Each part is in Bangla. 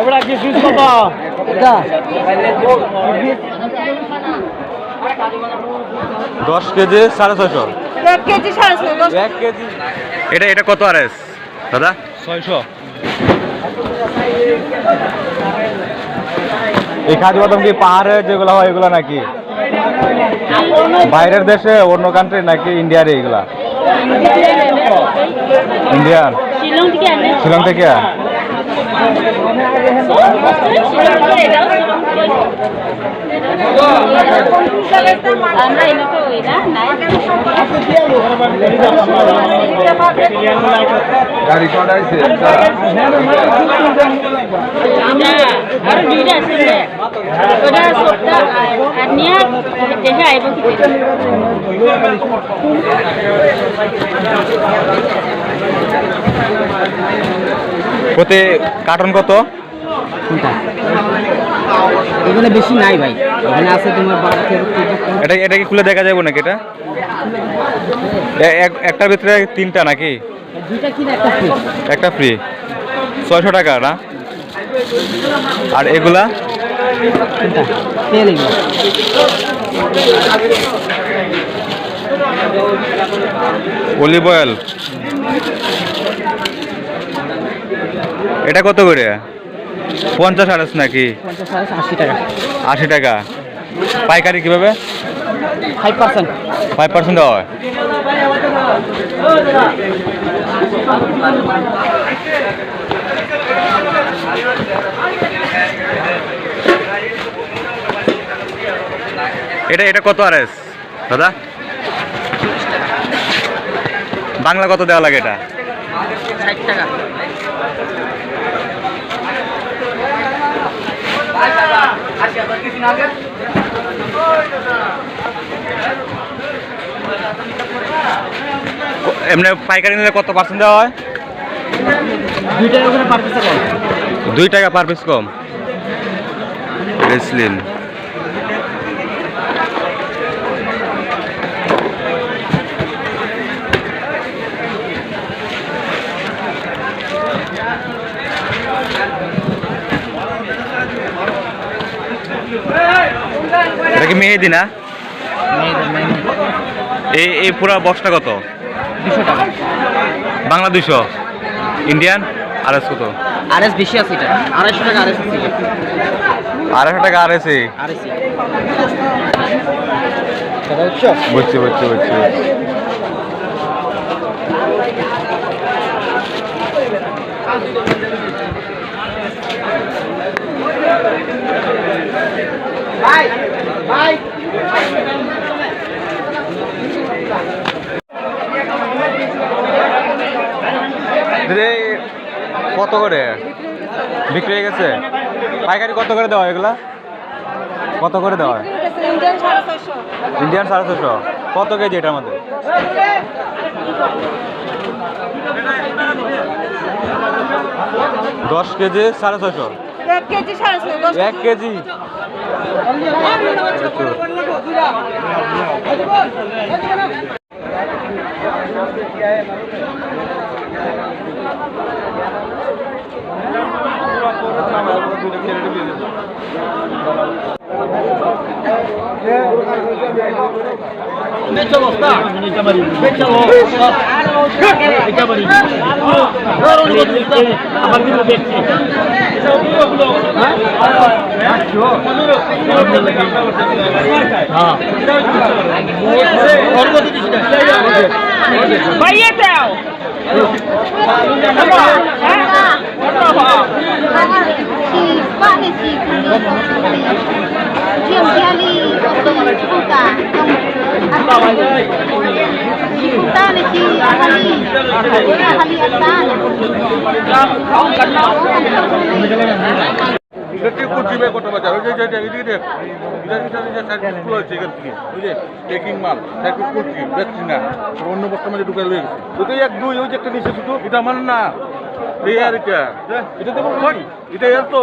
এবার কি ফিস কত দশ কেজি সাড়ে ছয়শো। এক কেজি কেজি। এটা এটা কত আর এস দাদা? ছয়শো। এই খাদি বাদাম কি পাহাড়ের যেগুলো হয় এগুলো নাকি? বাইরের দেশে অন্য কান্ট্রি নাকি ইন্ডিয়ার এইগুলা ইন্ডিয়ান শিলং থেকে গাড়ি কটা আছে আর দুইটা আছে ওটা সবটা আর নিয়ে দেখে আইব কি প্রতি কার্টন কত? বেশি নাই ভাই। এখানে আছে তোমার বারো তেরো চোদ্দ এটা এটা কি খুলে দেখা যাবে নাকি এটা? এক- একটার ভিতরে তিনটা নাকি? একটা ফ্রি ছয়শো টাকা না? আর এগুলা? অলিভ অয়েল এটা কত করে? পঞ্চাশ আড়াইশ নাকি? আশি টাকা। আশি টাকা। পাইকারি কীভাবে? ফাইভ পার্সেন্ট ফাইভ পার্সেন্ট দেওয়া হয়। এটা এটা কত আর এস দাদা? বাংলা কত দেওয়া লাগে এটা? ষাট টাকা ক- এমনি পাইকারি নিলে কত পার্সেন্ট দেওয়া হয়? দুই টাকা করে পার পিস কম। দুই টাকা পার পিস কম। রেসলিন কি মেহেদি না? এই এই পুরো বক্সটা কত? দুশো টাকা। বাংলা দুইশো। ইন্ডিয়ান? আর এস কত? আর এস বেশি আছে এটা। আড়াইশো টাকা আর এস আছে আড়াইশো টাকা আর এসে এস বুঝছি বুঝছি বুঝছি বুঝছি। দিদি, কত করে? বিক্রি হয়ে গেছে? পাইকারি কত করে দেওয়া হয় এগুলা? কত করে দেওয়া হয়? ইন্ডিয়ান সাড়ে ইন্ডিয়ান সাড়ে ছশো কত কেজি এটার মধ্যে? দশ কেজি সাড়ে ছশো এক কেজি? সাড়ে ছয় দশ এক কেজি ভাইয়া দাও ইলেকট্রিক কুচি বে কত বাজার ওই যে যে এদিকে দেখ ইদার ভিতরে যে সাইড স্কুল আছে এখান থেকে ওই যে টেকিং মাল কুচি দেখছি না অন্য বস্তার মধ্যে ঢুকে লয়ে গেছে তো এক দুই ওই যে একটা নিচে শুধু এটা আমার না এটা এটা তো এটা এর তো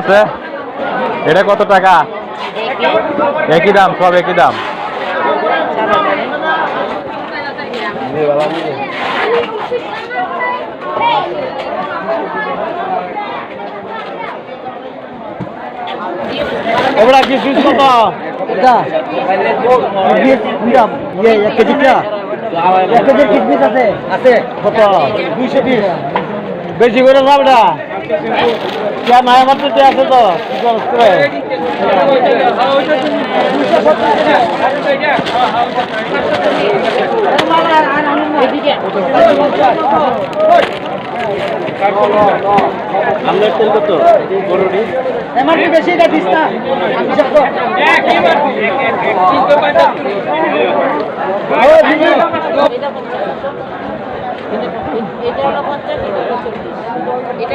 আছে? এটা কত টাকা? একই দাম সব একই দাম। এবার কি কত এটা? ইয়ে এক এক আছে? আছে। কত? বেশি করে না বেটা। কে মায়া মাত্র আছে তো? কি খরচ করে এদিকে আপনার তেল কত গরুটি এমআরপি বেশি এটা দিস না। আমি সব তো ও দিদি এটা হলো পঞ্চাশ এটা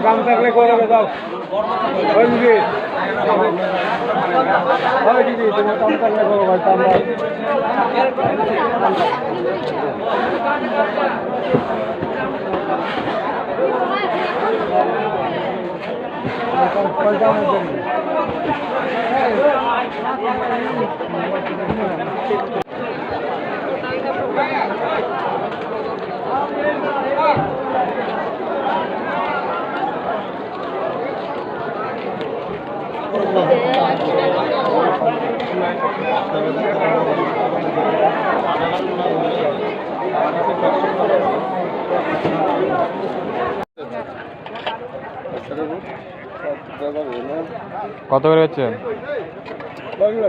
কাম থাকলে করে দাও ওই দিদি ওই দিদি তোমার কাম থাকলে করো ভাই কাম কত করে হচ্ছে? বাংলা